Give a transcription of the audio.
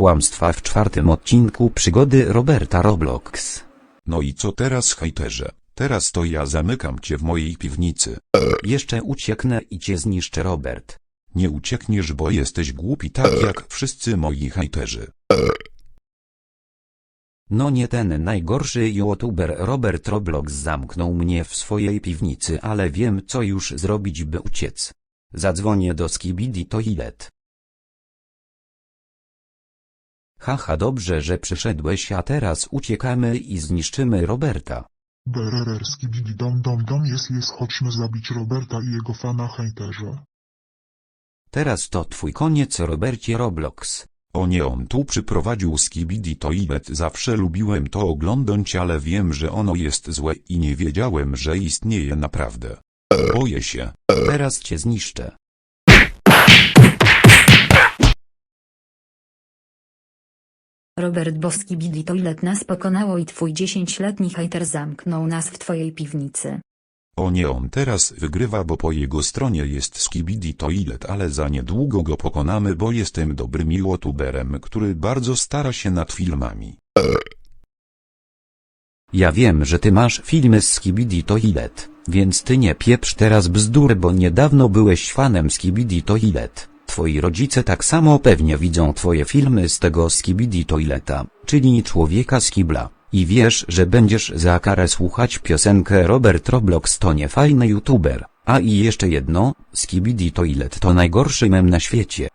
kłamstwa w czwartym odcinku przygody Roberta Roblox. No i co teraz hejterze? Teraz to ja zamykam cię w mojej piwnicy. Jeszcze ucieknę i cię zniszczę Robert. Nie uciekniesz, bo jesteś głupi tak jak wszyscy moi hejterzy. No nie ten najgorszy youtuber Robert Roblox zamknął mnie w swojej piwnicy, ale wiem co już zrobić by uciec. Zadzwonię do Skibidi Toilet. Haha dobrze, że przyszedłeś, a teraz uciekamy i zniszczymy Roberta. Berererski bili dom dom dom jest jest chodźmy zabić Roberta i jego fana hejterze. Teraz to twój koniec Robercie Roblox. O nie on tu przyprowadził Skibidi Toilet zawsze lubiłem to oglądać ale wiem że ono jest złe i nie wiedziałem że istnieje naprawdę. Boję się. Teraz cię zniszczę. Robert Boski Bidi Toilet nas pokonało i twój 10-letni hejter zamknął nas w twojej piwnicy. O nie on teraz wygrywa bo po jego stronie jest Skibidi Toilet ale za niedługo go pokonamy bo jestem dobrym youtuberem który bardzo stara się nad filmami. Ja wiem, że ty masz filmy z Skibidi Toilet, więc ty nie pieprz teraz bzdury, bo niedawno byłeś fanem Skibidi Toilet. Twoi rodzice tak samo pewnie widzą twoje filmy z tego Skibidi Toileta, czyli człowieka z kibla. I wiesz, że będziesz za karę słuchać piosenkę Robert Roblox to nie fajny youtuber. A i jeszcze jedno, Skibidi Toilet to najgorszy mem na świecie.